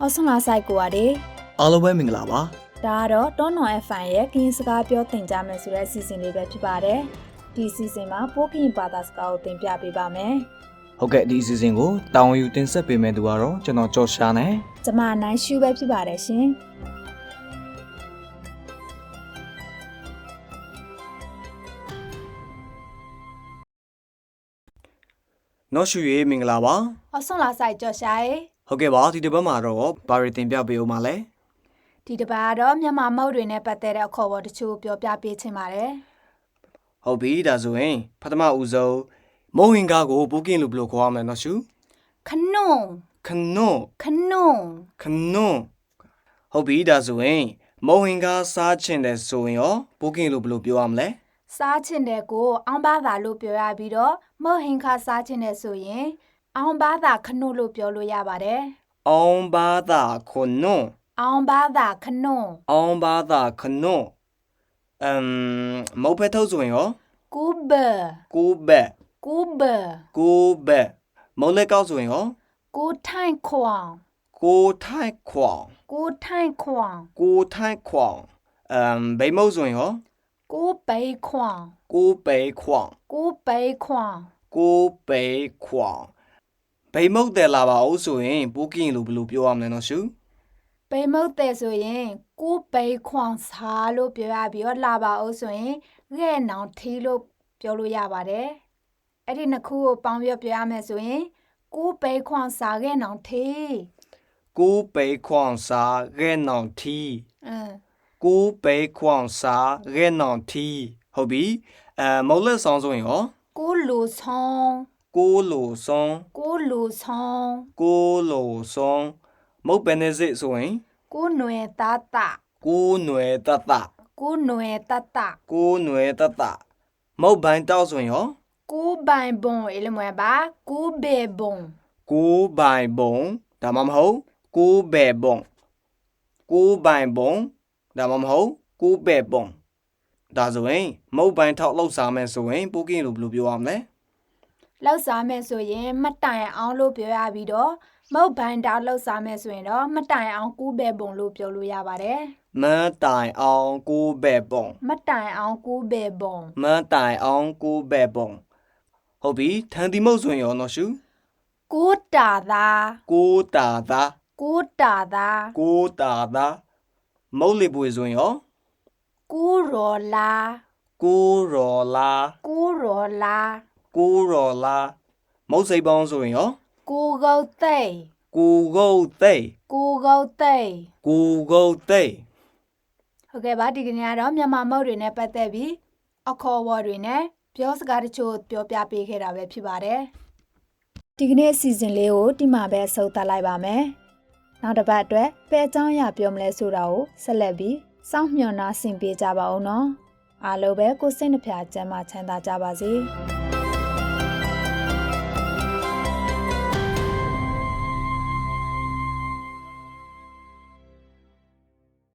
အော်ဆွန်လာဆိုင်ကိုရတယ်အားလုံးပဲမင်္ဂလာပါဒါကတော့တောနော် FM ရဲ့ကင်းစကားပြောသင်ကြားမယ်ဆိုတဲ့အစီအစဉ်လေးပဲဖြစ်ပါတယ်ဒီအစီအစဉ်မှာပိုးကင်းဘာသာစကားကိုသင်ပြပေးပါမယ်ဟုတ်ကဲ့ဒီအစီအစဉ်ကိုတာဝန်ယူတင်ဆက်ပေးမယ့်သူကတော့ကျွန်တော်ကြော်ရှာနဲ့ကျမနိုင်ရှူပဲဖြစ်ပါတယ်ရှင်နော်ရှူရေးမင်္ဂလာပါအော်ဆွန်လာဆိုင်ကြော်ရှာရေ ဟုတ်ကဲ့ပါဒီတစ်ပတ်မှာတော့ဘာတွေတင်ပြပေးဦးမှာလဲဒီတစ်ပတ်ကတော့မြန်မာမုတ်တွေနဲ့ပတ်သက်တဲ့အခေါ်အဝေါ်တချို့ပြောပြပေးချင်ပါတယ်ဟုတ်ပြီဒါဆိုရင်ပထမဦးဆုံးမုံဟင်ကားကိုဘူကင်လို့ဘယ်လိုခေါ်ရမလဲနော်ရှူခနွန်ခနွန်ခနွန်ခနွန်ဟုတ်ပြီဒါဆိုရင်မုံဟင်ကားစားချင်တယ်ဆိုရင်ရောဘူကင်လို့ဘယ်လိုပြောရမလဲစားချင်တဲ့ကိုအောင်ဘာသာလို့ပြောရပြီးတော့မုတ်ဟင်ခါစားချင်တဲ့ဆိုရင် အောင်ဘာသာခနုလို့ပြောလို့ရပါတယ်အောင်ဘာသာခနွန်အောင်ဘာသာခနွန်အောင်ဘာသာခနွန်အမ်မုတ်ဖက်ထုတ်ဆိုရင်ရောကူဘကိုဘက်ကူဘကိုဘက်မုတ်လက်ကောက်ဆိုရင်ရောကူထိုင်ခွန်ကိုထိုက်ခွန်ကူထိုင်ခွန်ကိုထိုက်ခွန်အမ်ဘိမုတ်ဆိုရင်ရောကူပေခွန်ကိုပေခွန်ကူပေခွန်ကိုပေခွန် ဘိမုတ်တယ်လာပါအောင်ဆိုရင်ပိုးကင်းလို့ဘယ်လိုပြောရမလဲနော်ရှူပေမုတ်တဲ့ဆိုရင်ကူပေခွန်စားလို့ပြောရပြီးတော့လာပါအောင်ဆိုရင်ရဲနောင်ထီလို့ပြောလို့ရပါတယ်အဲ့ဒီနှစ်ခုကိုပေါင်းပြီးပြောရမယ်ဆိုရင်ကူပေခွန်စားရဲနောင်ထီကိုပေခွန်စာရဲနောင်တီအင်းကိုပေခွန်စာရဲနောင်တီဟုတ်ပြီအဲမုတ်လက်ဆောင်ဆိုရင်ရောကူလူဆောင် ကိုလိုဆုံးကိုလိုဆုံးကိုလိုဆုံးမုတ်ပန်နေစစ်ဆိုရင်ကိုနွယ်တတကိုနွယ်တတကိုနွယ်တတကိုနွယ်တတမုတ်ပိုင်တောက်ဆိုရင်ရောကိုပိုင်ဘုံအလမွဲပါကိုဘေဘုံကိုပိုင်ဘုံဒါမှမဟုတ်ကိုဘေဘုံကိုပိုင်ဘုံဒါမှမဟုတ်ကိုဘေဘုံဒါဆိုရင်မုတ်ပိုင်ထောက်လောက်စားမယ်ဆိုရင်ပိုကင်းလို့ဘယ်လိုပြောရမလဲ လောက်စားမယ်ဆိုရင်မတိုင်အောင်လို့ပြောရပြီးတော့မုတ်ဘန်တောက်လောက်စားမယ်ဆိုရင်တော့မတိုင်အောင်ကူဘေဘုံလို့ပြောလို့ရပါတယ်မန်တိုင်အောင်ကိုဘဲဘုံမတိုင်အောင်ကူဘေဘုံမန်တိုင်အောင်ကိုဘဲဘုံဟုတ်ပြီထန်တီမုတ်ဆိုရင်ရောနော်ရှူကူတာသာကိုတာသာကူတာသာကိုတာသာမုတ်လေပွေဆိုရင်ရောကူရော်လာကိုရော်လာကူရော်လာ ကိုရော်လာမုတ်စိတ်ပေါင်းဆိုရင်ရောကူဂုတ်သိတ်ကိုဂုတ်သိတ်ကူဂုတ်သိတ်ကိုဂုတ်သိတ်ဟုတ်ကဲ့ပါဒီကနေ့ကတော့မြန်မာမုတ်တွေနဲ့ပတ်သက်ပြီးအခေါ်အဝေါ်တွေနဲ့ပြောစကားတချို့ပြောပြပေးခဲ့တာပဲဖြစ်ပါတယ်ဒီကနေ့အစီအစဉ်လေးကိုဒီမှာပဲအဆုံးသတ်လိုက်ပါမယ်နောက်တစ်ပတ်အတွက်ဖဲအကြောင်းအရာပြောမလဲဆိုတာကိုဆက်လက်ပြီးစောင့်မျှော်နှားဆင်ပေးကြပါဦးနော်အားလုံးပဲကိုယ်စိတ်နှဖျားစမ်းမချမ်းသာကြပါစေ။